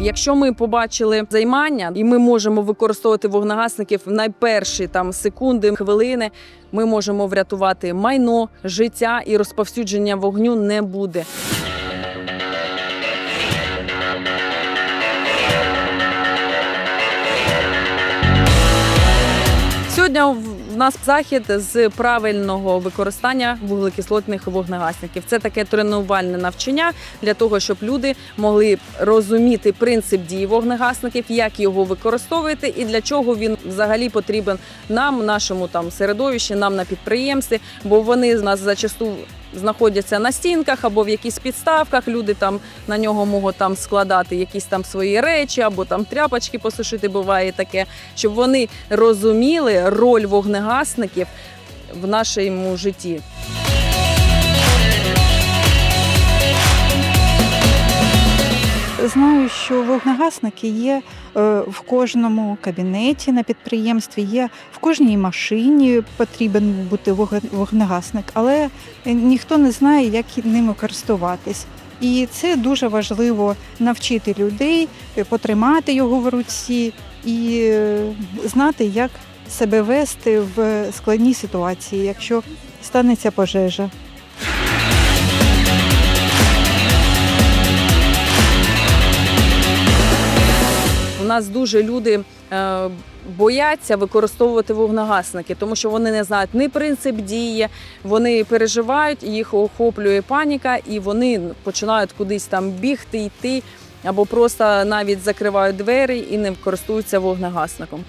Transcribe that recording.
Якщо ми побачили займання, і ми можемо використовувати вогнегасників в найперші там секунди, хвилини, ми можемо врятувати майно, життя і розповсюдження вогню не буде. Сьогодні в нас захід з правильного використання вуглекислотних вогнегасників. Це таке тренувальне навчання для того, щоб люди могли розуміти принцип дії вогнегасників, як його використовувати і для чого він взагалі потрібен нам, нашому там середовищі, нам на підприємстві, бо вони з нас зачасту знаходяться на стінках або в якихось підставках. Люди там на нього можуть там складати якісь там свої речі, або там тряпочки посушити. Буває таке, щоб вони розуміли роль вогнегасників в нашому житті. Знаю, що вогнегасники є е, в кожному кабінеті на підприємстві, є в кожній машині потрібен бути вог- вогнегасник, але ніхто не знає, як ними користуватись. І це дуже важливо навчити людей, е, потримати його в руці і е, знати, як себе вести в складній ситуації, якщо станеться пожежа. Нас дуже люди е, бояться використовувати вогнегасники, тому що вони не знають ні принцип дії, вони переживають, їх охоплює паніка, і вони починають кудись там бігти, йти, або просто навіть закривають двері і не користуються вогнегасником.